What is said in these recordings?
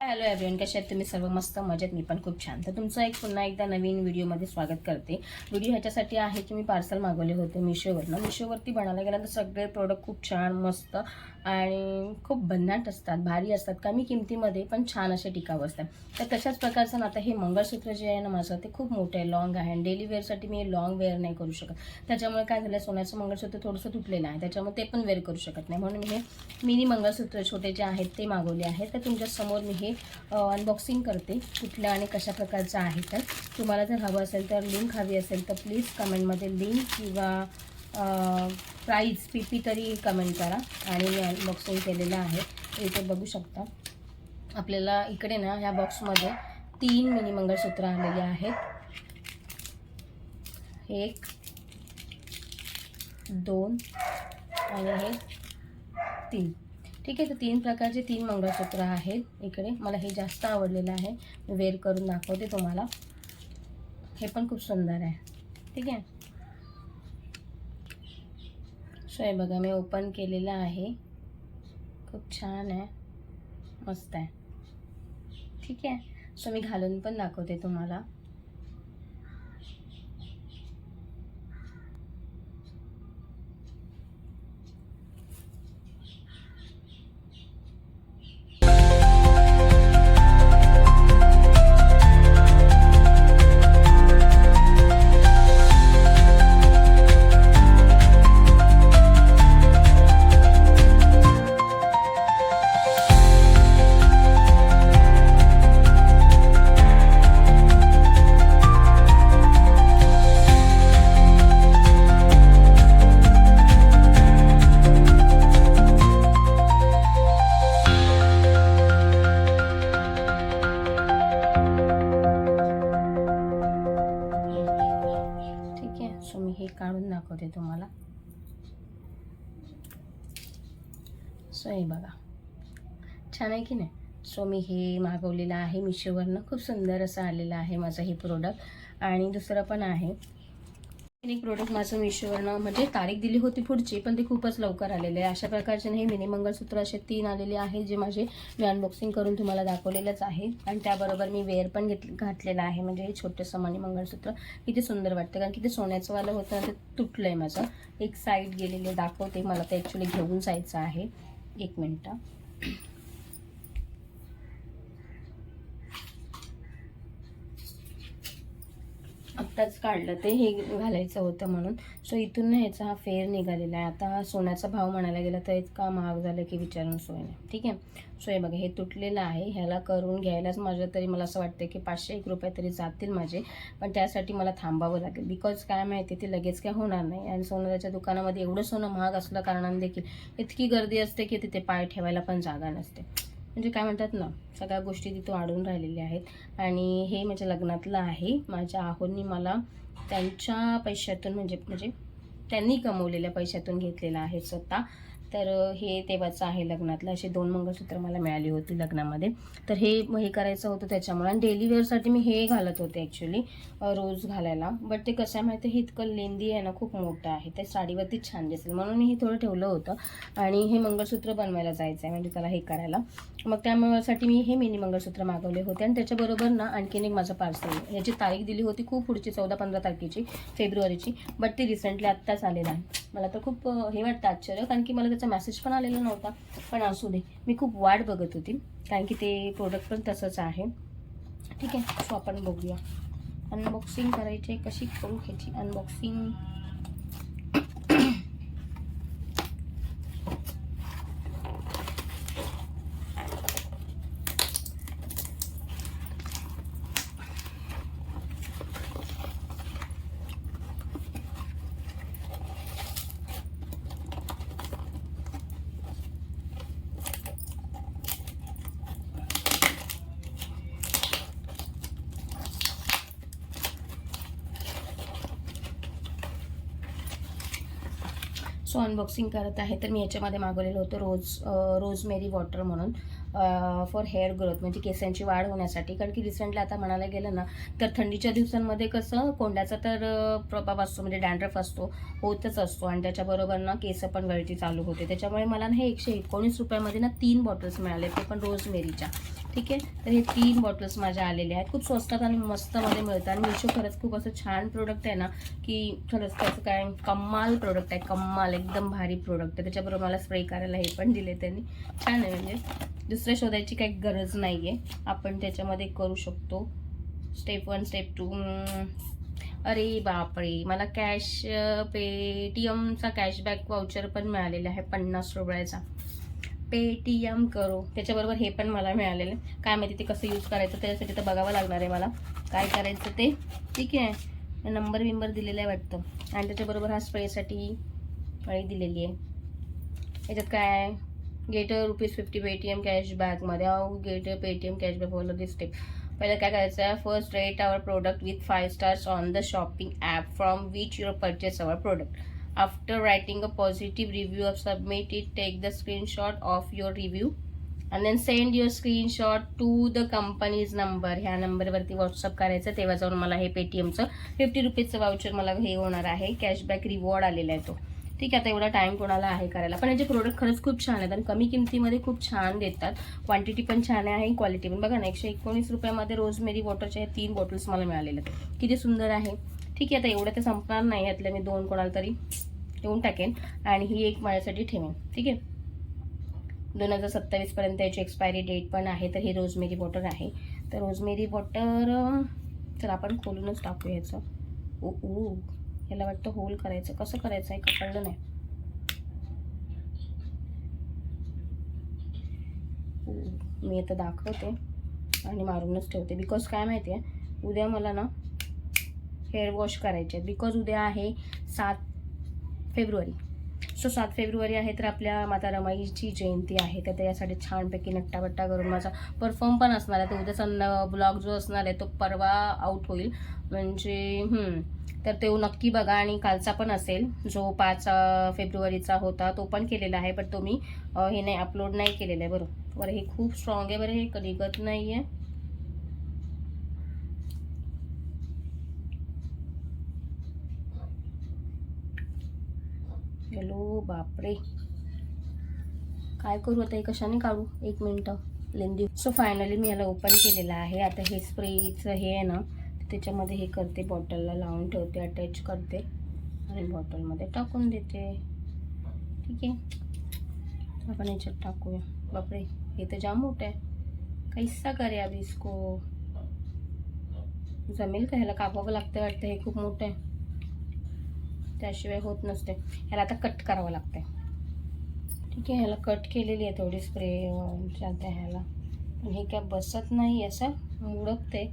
Hello everyone कशा आहेत तुम्ही? सर्व मस्त मजेत. मी पण खूप छान. तर तुमचं एक पुन्हा एकदा नवीन व्हिडिओमध्ये स्वागत करते. व्हिडिओ ह्याच्यासाठी आहे की मी पार्सल मागवले होते मिशोवरनं मिशोवरती बनायला गेलं तर सगळे प्रोडक्ट खूप छान मस्त आणि खूप भन्नाट असतात भारी असतात कमी किमतीमध्ये पण छान असे टिकाऊ असतात. तर तशाच प्रकारचं ना आता हे मंगळसूत्र जे आहे ना माझं ते खूप मोठं आहे लॉंग आहे. आणि डेली वेअरसाठी मी लॉंग वेअर नाही करू शकत. त्याच्यामुळे काय झालं सोन्याचं मंगळसूत्र थोडंसं तुटलेलं आहे. त्याच्यामुळे ते पण वेअर करू शकत नाही. म्हणून मी हे मिनी मंगळसूत्र छोटे जे आहेत ते मागवले आहेत तर तुमच्यासमोर मी हे अनबॉक्सिंग करते कुठल्या आणि कशा प्रकारचं आहे तर. तुम्हाला जर हवं असेल तर लिंक हवी असेल तर प्लीज कमेंटमध्ये लिंक किंवा प्राईज पी पी तरी कमेंट करा. आणि मी अनबॉक्सिंग केलेलं आहे. इथे बघू शकता. आपल्याला इकडे ना ह्या बॉक्समध्ये तीन मिनी मंगळसूत्र आलेले आहेत. एक दोन आणि हे तीन. ठीक आहे तर तीन प्रकारचे तीन मंगळसूत्र आहेत इकडे. मला हे जास्त आवडलेलं आहे. मी वेअर करून दाखवते तुम्हाला. हे पण खूप सुंदर आहे. ठीक आहे? सो हे बघा मी ओपन केलेलं आहे. खूप छान आहे. मस्त आहे. ठीक आहे? सो मी घालून पण दाखवते तुम्हाला. सो हे बघा. छान आहे की नाही? सो मी हे मागवलेलं आहे. मिशोवरनं खूप सुंदर असं आलेलं आहे माझं हे प्रोडक्ट आणि दुसरं पण आहे. एक प्रोडक्ट माझं मिशोवरनं म्हणजे तारीख दिली होती पुढची पण ते खूपच लवकर आलेले आहे. अशा प्रकारचे हे मिनी मंगळसूत्र असे तीन आलेले आहे जे माझे मी अनबॉक्सिंग करून तुम्हाला दाखवलेलंच आहे. आणि त्याबरोबर मी वेअर पण घेत घातलेलं आहे. म्हणजे हे छोटंसं मनी मंगळसूत्र किती सुंदर वाटतं कारण की ते सोन्याचंवालं होतं ते तुटलं आहे माझं. एक साईड गेलेले दाखवते. मला ते ॲक्च्युली घेऊन जायचं आहे. एक मिनटं आत्ताच काढलं ते हे घालायचं होतं म्हणून. सो इथून ना ह्याचा हा फेर निघालेला आहे. आता सोन्याचा भाव म्हणायला गेला तर इतका महाग झाला की विचारून सोय नाही. ठीक आहे? सो हे बघा हे तुटलेलं आहे. ह्याला करून घ्यायलाच माझं तरी मला असं वाटतं की पाचशे एक रुपये तरी जातील माझे. पण त्यासाठी मला थांबावं लागेल. बिकॉज काय माहिती ते लगेच काय होणार नाही. आणि सोन्याच्या दुकानामध्ये एवढं सोनं महाग असल्या कारणाने देखील इतकी गर्दी असते की तिथे पाय ठेवायला पण जागा नसते. म्हणजे काय म्हणतात ना सगळ्या गोष्टी तिथं वाढून राहिलेल्या आहेत. आणि हे माझ्या लग्नातलं आहे. माझ्या आहोंनी मला त्यांच्या पैशातून म्हणजे म्हणजे त्यांनी कमवलेल्या पैशातून घेतलेलं आहे स्वतः. तर हे तेव्हाचं आहे लग्नातलं. असे दोन मंगळसूत्र मला मिळाली होती लग्नामध्ये. तर हे हे करायचं होतं त्याच्यामुळे आणि डेली वेअरसाठी मी हे घालत होते ॲक्च्युली रोज घालायला. बट ते कसं आहे माहिती हे इतकं लेंदी आहे ना खूप मोठं आहे. ते साडीवरतीच छान दिसेल. म्हणून मी हे थोडं ठेवलं होतं. आणि हे मंगळसूत्र बनवायला जायचं आहे म्हणजे त्याला हे करायला. मग त्यामुळेसाठी मी हे मिनी मंगळसूत्र मागवले होते. आणि त्याच्याबरोबर ना आणखीन एक माझं पार्सल याची तारीख दिली होती खूप पुढची चौदा पंधरा तारखेची फेब्रुवारीची. बट ती रिसेंटली आत्ताच आलेलं आहे मला तर खूप हे वाटतं आश्चर्य कारण की मला त्याचा मेसेज पण आलेला नव्हता. पण असू दे मी खूप वाट बघत होती कारण की ते प्रोडक्ट पण तसंच आहे. ठीक आहे सो आपण बघूया. अनबॉक्सिंग करायची आहे, कशी करू ह्याची अनबॉक्सिंग सो अनबॉक्सिंग करत आहे तर मी याच्यामध्ये मागवलेलं होतं रोज रोजमेरी वॉटर म्हणून फॉर हेअर ग्रोथ म्हणजे केसांची वाढ होण्यासाठी. कारण की रिसेंटली आता म्हणायला गेलं ना तर थंडीच्या दिवसांमध्ये कसं कोंड्याचा तर प्रभाव असतो म्हणजे डॅन्ड्रफ असतो होतच असतो. आणि त्याच्याबरोबर ना केस पण गळती चालू होते. त्याच्यामुळे मला ना हे एकशे एकोणीस रुपयामध्ये ना तीन बॉटल्स मिळाले ते पण रोजमेरीच्या. ठीक आहे? तर हे तीन बॉटल्स माझ्या आलेले आहेत. खूप स्वस्तात आणि मस्तमध्ये मिळतात. आणि मिशो खरंच खूप असं छान प्रोडक्ट आहे ना की खरंच त्याचं काय कमाल प्रोडक्ट आहे. कमाल एकदम भारी प्रोडक्ट आहे. त्याच्याबरोबर मला स्प्रे करायला हे पण दिले त्यांनी. छान आहे म्हणजे. दुसरं शोधायची काही गरज नाही आहे आपण त्याच्यामध्ये करू शकतो. स्टेप वन स्टेप टू अरे बापरे! मला कॅश पेटीएमचा कॅशबॅक वाउचर पण मिळालेला आहे पन्नास रुपयाचा. पेटीएम करो. त्याच्याबरोबर हे पण मला मिळालेलं आहे. काय माहिती ते कसं यूज करायचं त्याच्यासाठी तर बघावं लागणार आहे मला. काय करायचं ते? ठीक आहे. नंबर विंबर दिलेला आहे वाटतं. आणि त्याच्याबरोबर हा स्प्रेसाठी फळी दिलेली आहे. याच्यात काय आहे? Get rupees fifty Paytm कॅशबॅकमध्ये get Paytm cashback follow this step पहिलं काय करायचं आहे? First rate our product with five stars on the shopping app from which your purchase our product after writing a positive review of submit it take the screenshot of your review and then send your screenshot to the company's number. ह्या नंबरवरती WhatsApp करायचं तेव्हा जाऊन मला हे पेटीएमचं fifty रुपीजचं voucher मला हे होणार आहे. कॅशबॅक रिवॉर्ड आलेला आहे तो. ठीक आहे आता एवढा टाईम कोणाला आहे करायला. पण याचे प्रोडक्ट खरंच खूप छान आहेत आणि कमी किमतीमध्ये खूप छान देतात. क्वांटिटी पण छान आहे क्वालिटी पण. बघा ना एकशे एकोणीस रुपयामध्ये रोजमेरी वॉटरच्या तीन बॉटल्स मला मिळालेल्या आहेत. किती सुंदर आहे. ठीक आहे आता एवढं ते संपणार नाही यातले मी दोन कोणाला तरी देऊन टाकेन. आणि ही एक माझ्यासाठी ठेवेन ठीक आहे? दोन हजार सत्तावीसपर्यंत याची एक्सपायरी डेट पण आहे तर ही रोजमेरी वॉटर आहे. तर रोजमेरी वॉटर तर आपण खोलूनच टाकू याचं. ओ ओ याला वाटतं होल करायचं. कसं करायचं आहे? का कळलं नाही. मी आता दाखवते आणि मारूनच ठेवते. बिकॉज काय माहिती आहे उद्या मला ना हेअर वॉश करायचे आहेत. बिकॉज उद्या आहे सात फेब्रुवारी. सो सात फेब्रुवारी आहे तर आपल्या माता रमाईची जयंती आहे. तर त्यासाठी छानपैकी नट्टाबट्टा करून माझा परफॉर्म पण असणार आहे. तर उद्याचा ब्लॉग जो असणार आहे तो परवा आउट होईल. म्हणजे तर तो नक्की बघा आणि कालचा पण असेल. जो पाच फेब्रुवारीचा होता तो पण केलेला आहे. पण तो मी हे नाही अपलोड नाही केलेला आहे. बरं बरं हे खूप स्ट्रॉंग आहे. बरं हे कधी गत नाही आहे हॅलो बापरे. काय करू आता? हे कशाने काढू? एक मिनटं. लेंदी. सो फायनली मी याला ओपन केलेलं आहे. आता हे स्प्रेचं हे आहे ना त्याच्यामध्ये हे करते बॉटलला लावून ठेवते अटॅच करते आणि बॉटलमध्ये टाकून देते. ठीक आहे? आपण याच्यात टाकूया. बापरे हे तर जाम मोठं आहे. कैसा करे अब इसको जमेल का? ह्याला कापावं लागतं वाटतं. हे खूप मोठं आहे. त्याशिवाय होत नसते. ह्याला आता कट करावं लागतं ठीक आहे ह्याला कट केलेली आहे थोडी स्प्रे चालते ह्याला. पण हे काय बसत नाही असं उडकते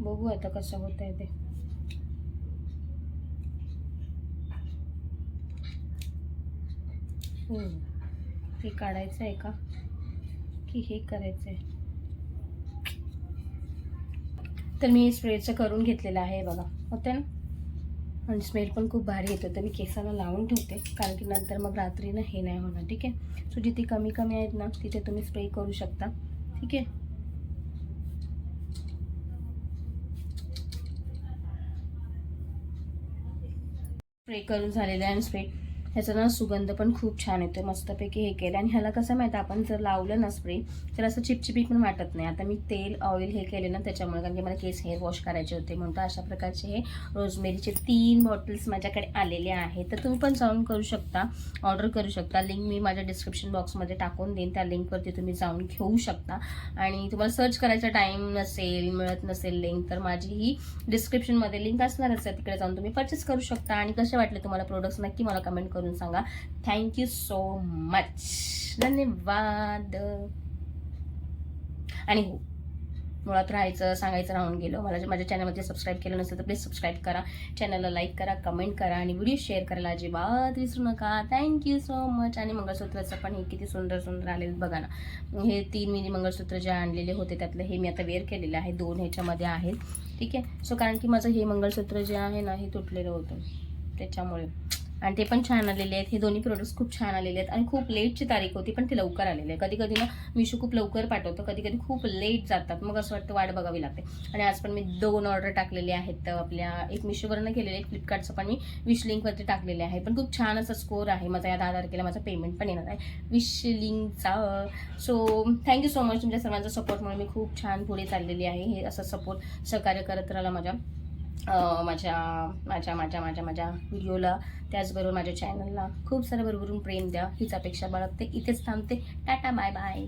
बघू आता कसं होत आहे ते. हो, हे काढायचं आहे का? की हे करायचं आहे तर मी स्प्रेचं करून घेतलेलं आहे बघा. होते ना? आणि स्मेल पण खूप भारी येतो. तर मी केसाला लावून ठेवते. कारण की नंतर मग रात्री ना हे नाही होणार ठीक आहे? सो जिथे कमी कमी आहेत ना तिथे तुम्ही स्प्रे करू शकता. ठीक आहे? स्प्रे करून झालेलं आहे आणि स्प्रे ह्याचा ना सुगंध पण खूप छान येतो मस्तपैकी हे केलं. आणि ह्याला कसं माहिती आपण जर लावलं ना स्प्रे तर असं चिपचिपी पण वाटत नाही. आता मी तेल ऑइल हे केले ना त्याच्यामुळे कारण की मला केस हेअर वॉश करायचे होते म्हणून. तर अशा प्रकारचे हे रोजमेरीचे तीन बॉटल्स माझ्याकडे आलेले आहेत. तर तुम्ही पण जाऊन करू शकता. ऑर्डर करू शकता. लिंक मी माझ्या डिस्क्रिप्शन बॉक्समध्ये टाकून देईन. त्या लिंकवरती तुम्ही जाऊन घेऊ शकता. आणि तुम्हाला सर्च करायचा टाईम नसेल मिळत नसेल लिंक तर माझी ही डिस्क्रिप्शनमध्ये लिंक असणारच आहे. तिकडे जाऊन तुम्ही परचेस करू शकता. आणि कसे वाटले तुम्हाला प्रोडक्ट्स नक्की मला कमेंट करून सांगा. थँक्यू सो मच धन्यवाद. आणि हो मुळात राहायचं सांगायचं राहून गेलो. मला माझ्या चॅनलमध्ये सबस्क्राईब केलं नसेल तर प्लीज सबस्क्राईब करा. चॅनलला लाईक करा कमेंट करा आणि व्हिडिओ शेअर करायला अजिबात विसरू नका. थँक्यू सो मच आणि मंगळसूत्राचं पण हे किती सुंदर सुंदर आलेलं बघा ना. हे तीन मिनी मंगळसूत्र जे आणलेले होते त्यातलं हे मी आता वेअर केलेलं आहे. दोन ह्याच्यामध्ये आहेत. ठीक आहे? सो कारण की माझं हे मंगळसूत्र जे आहे ना हे तुटलेलं होतं. त्याच्यामुळे. आणि ते पण छान आलेले आहेत. हे दोन्ही प्रोडक्ट्स खूप छान आलेले आहेत. आणि खूप लेटची तारीख होती पण ते लवकर आलेले आहे कधी कधी ना मिशो खूप लवकर पाठवतो. कधी कधी खूप लेट जातात. मग असं वाटतं वाट बघावी लागते. आणि आज पण मी दोन ऑर्डर टाकलेले आहेत. तर आपल्या एक मिशोवरनं केलेले एक फ्लिपकार्टचं पण मी विश लिंकवरती टाकलेले आहे. पण खूप छान असा स्कोर आहे. माझा या दहा तारखेला माझा पेमेंट पण येणार आहे. Wish लिंकचा so thank you so much तुमच्या सर्वांचा सपोर्टमुळे मी खूप छान पुढे चाललेली आहे. हे असं सपोर्ट सहकार्य करत राहिला माझ्या माझ्या माझ्या माझ्या माझ्या माझ्या व्हिडिओला त्याचबरोबर माझ्या चॅनलला खूप सारं भरभरून प्रेम द्या. हीच अपेक्षा बाळगते. इथेच थांबते. Tata bye bye